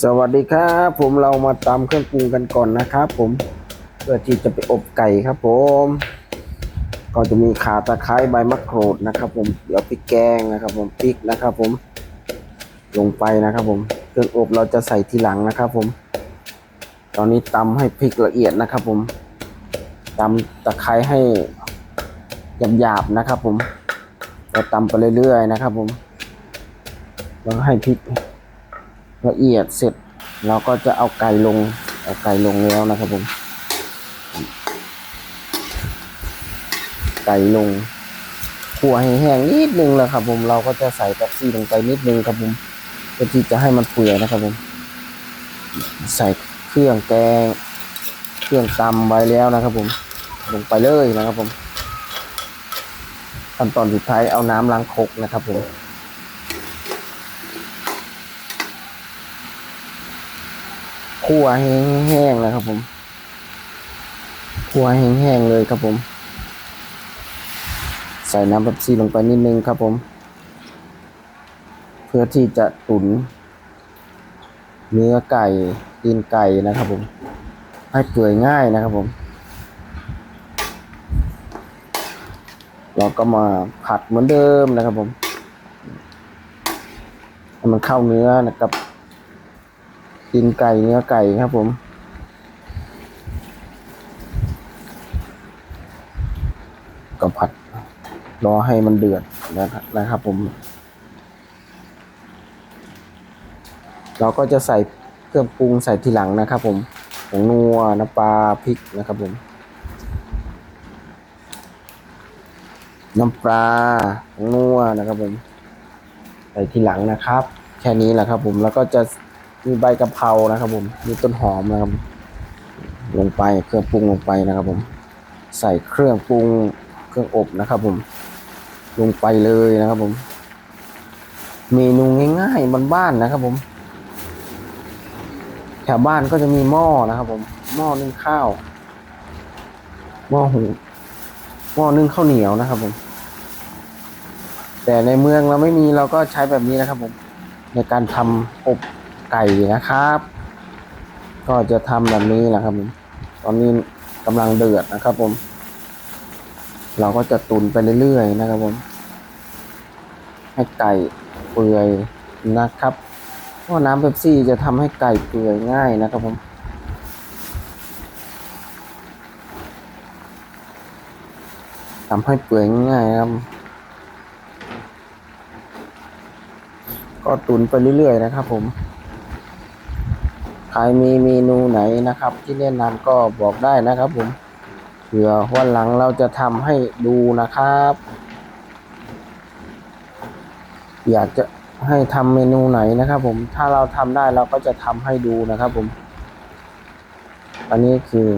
สวัสดีครับผมเรามาตำเครื่องปรุงกันก่อนนะครับผมเพื่อที่จะไปอบไก่ครับผม ก็จะมีข่าตะไคร้ใบมะกรูดนะครับ ผมเดี๋ยวพริกแกงนะครับ ผมพริกนะครับ ผม ลงไปนะครับ ผมเครื่องอบเราจะใส่ทีหลังนะครับ ผม ตอนนี้ตำให้พริกละเอียดนะครับ ผมตำตะไคร้ให้หยาบๆนะครับ ผมเราตำไปเรื่อยๆนะครับ ผมแล้วให้พริก ละเอียดเสร็จเราก็จะเอาไก่ลงเอาไก่ลงแล้วนะครับผม ไก่ลงขั่วให้แห้งนิดนึงแล้วครับ ผมเราก็จะใส่แป๊บซี่ลงไปนิดนึงครับผมเพื่อที่จะให้มันเปื่อยนะครับผม ใส่เครื่องแกง เครื่องตำไว้แล้วนะครับผม ลงไปเลยนะครับผมขั้นตอนสุดท้ายเอาน้ำล้างครกนะครับผม คั่วให้แห้งๆนะครับ ผมคั่วให้แห้งๆเลยครับผม ใส่น้ำแบบซีลงไปนิดนึงครับผม เพื่อที่จะตุ๋นเนื้อไก่ตีนไก่นะครับ ผม ให้เปื่อยง่ายนะครับผม เราก็มาผัดเหมือนเดิมนะครับผมให้มันเข้าเนื้อนะครับ กินไก่เนื้อไก่ครับผมก็ผัดรอให้มันเดือดนะครับนะครับผม เราก็จะใส่เครื่องปรุงใส่ทีหลังนะครับผมผงนัวน้ำปลาพริกนะครับผม น้ำปลาผงนัวนะครับผม ใส่ทีหลังนะครับ แค่นี้แหละครับผมแล้วก็จะ มีใบกะเพรานะครับ ผม มีต้นหอมนะครับ ลงไปเครื่องปรุงลงไปนะครับ ผม ใส่เครื่องปรุงเครื่องอบนะครับ ผม ลงไปเลยนะครับ ผม เมนูง่ายๆบ้านๆนะครับ ผมแถวบ้านก็จะมีหม้อนะครับ ผม หม้อนึ่งข้าว หม้อหุงหม้อนึ่งข้าวเหนียวนะครับ ผม แต่ในเมืองเราไม่มีเราก็ใช้แบบนี้นะครับ ผม ในการทำอบ ไก่นะครับ ก็จะทำแบบนี้แหละครับผมตอนนี้กำลังเดือดนะครับผม เราก็จะตุนไปเรื่อยๆนะครับผม ให้ไก่เปื่อยนะครับเพราะน้ำเป๊ปซี่จะทำให้ไก่เปื่อยง่ายนะครับผมทำให้เปื่อยง่ายครับ ก็ตุนไปเรื่อยๆนะครับผม ใครมีเมนูไหนนะครับ ที่แนะนำก็บอกได้นะครับผมเผื่อวันหลังเราจะทำให้ดูนะครับ อยากจะให้ทำเมนูไหนนะครับ ผมถ้าเราทำได้เราก็จะทำให้ดูนะครับ ผม อันนี้คือ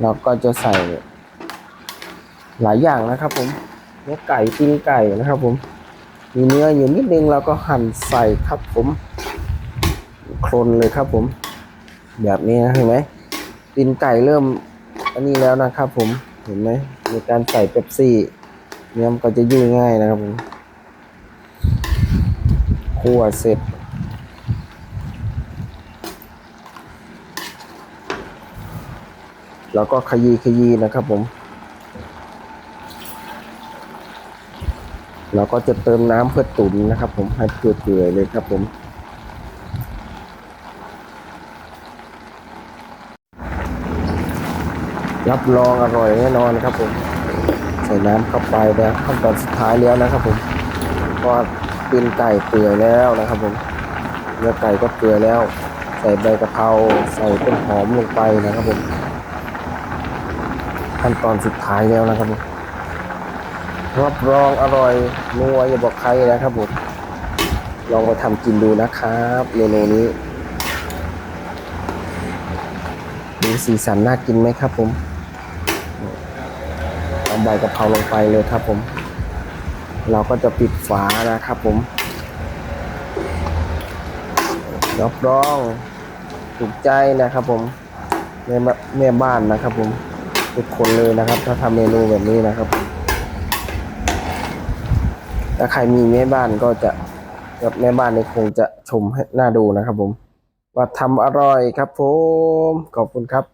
เราก็จะใส่ หลายอย่างนะครับ ผมเนื้อไก่ตีนไก่นะครับ ผมมีเนื้ออยู่นิดนึงเราก็หั่นใส่ครับผม โคลนเลยครับผม แบบนี้นะเห็นไหมตีนไก่เริ่มอันนี้แล้วนะครับผมเห็นไหมมีการใส่เป๊ปซี่เนื้อมันก็จะยุ่ยง่ายนะครับผมคั่วเสร็จแล้วก็ขยี้ขยี้นะครับผม เราก็จะเติมน้ำเพื่อตุ๋นนะครับผมให้เปื่อยๆเลยครับผม รับรองอร่อยแน่นอนครับผม ใส่น้ำเข้าไปนะขั้นตอนสุดท้ายแล้วนะครับผมก็ตีนไก่เปื่อยแล้วนะครับผมเนื้อไก่ก็เปื่อยแล้ว ใส่ใบกะเพราใส่ต้นหอมลงไปนะครับผมขั้นตอนสุดท้ายแล้วนะครับผมรับรองอร่อยนัวอย่าบอกใครนะครับผมลองไปทำกินดูนะครับเมนูนี้ดูสีสันน่ากินไหมครับผม ใบกะเพราลงไปเลยครับผม เราก็จะปิดฝานะครับผมรับรองถูกใจนะครับผมแม่บ้านแม่บ้านนะครับผมทุกคนเลยนะครับ ถ้าทำเมนูแบบนี้นะครับ ถ้าใครมีแม่บ้านก็จะทครับแม่บ้านนี่คงจะชมให้น่าดูนะครับผม ว่าทำอร่อยครับผม ขอบคุณครับ